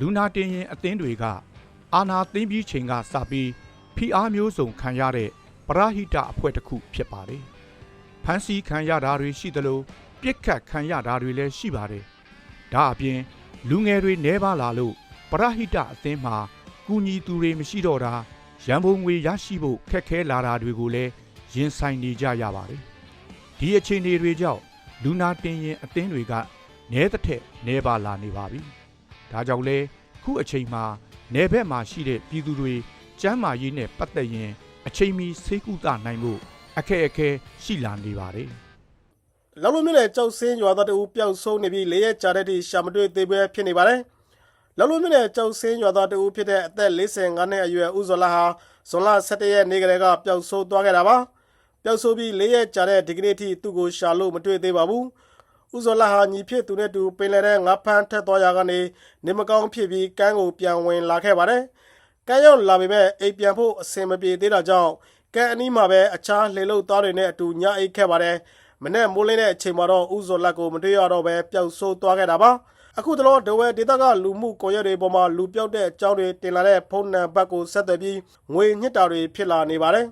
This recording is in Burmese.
လူနာတင်ရင်အသင်းတွေကအာနာသိမ့်ပြီးချိန်ကစပြီးဖိအားမျိုးစုံခံရတဲ့ပရဟိတအဖွဲ့တစ်ခုဖြစ်ပါတယ်။ဖန်စီခံရတာတွေရှိသလိုပြစ်ခတ်ခံရတာတွေလည်းရှိပါတယ်။ဒါအပြင်လူငယ်တွေနှဲပါလာလို့ပရဟိတအသင်းမှာကူညီသူတွေမရှိတော့တာရန်ပုံငွေရရှိဖို့ခက်ခဲလာတာတွေကိုလည်းရင်ဆိုင်နေကြရပါတယ်။ဒီအခြေအနေတွေကြောင့်လူနာတင်ရင်အသင်းတွေကနဲတစ်ထက်နဲပါလာနေပါပြီ။ ဒါကြောင့်လဲခုအချိန်မှာနယ်ဘက်မှာရှိတဲ့ပြည်သူတွေကျမ်းမာရေးနဲ့ပတ်သက်ရင် အချိန်မီဆေးကုသနိုင်မှုအခက်အခဲရှိလာနေပါတယ်။လောက်လို့မြနဲ့ကြောက်စင်းရွာသားတူပျောက်ဆုံးနေပြီးလေးရက်ကြာတဲ့တိရှာမတွေ့သေးပဲဖြစ်နေပါတယ်။လောက်လို့မြနဲ့ကြောက်စင်းရွာသားတူဖြစ်တဲ့အသက်45နှစ်အရွယ်ဦးဇော်လာဟာဇွန်လ17ရက်နေ့ကလေးကပျောက်ဆုံးသွားခဲ့တာပါ။ပျောက်ဆုံးပြီးလေးရက်ကြာတဲ့ဒီကနေ့ထိသူ့ကိုရှာလို့မတွေ့သေးပါဘူး။ ဦးဇော်လာဟာညီဖြစ်သူနဲ့တူပင်လယ်ထဲငါးဖမ်းထက်သွားရာကနေနေမကောင်းဖြစ်ပြီးကမ်းကိုပြန်ဝင်လာခဲ့ပါတယ်။ကမ်းရောက်လာပေမဲ့အိမ်ပြန်ဖို့အဆင်မပြေသေးတာကြောင့်ကမ်းအနီးမှာပဲအခြားလှေလုတ်သားတွေနဲ့အတူညအိတ်ခဲ့ပါတယ်။မနေ့မိုးလင်းတဲ့အချိန်မှာတော့ဥဇော်လက်ကိုမတွေ့ရတော့ပဲပျောက်ဆိုးသွားခဲ့တာပါအခုတလောဒဝဲဒေတာကလူမှုကွန်ရက်တွေပေါ်မှာလူပြောက်တဲ့အကြောင်းတွေတင်လာတဲ့ဖုန်းနံပါတ်ကိုဆက်သွယ်ပြီးငွေညှစ်တာတွေဖြစ်လာနေပါတယ်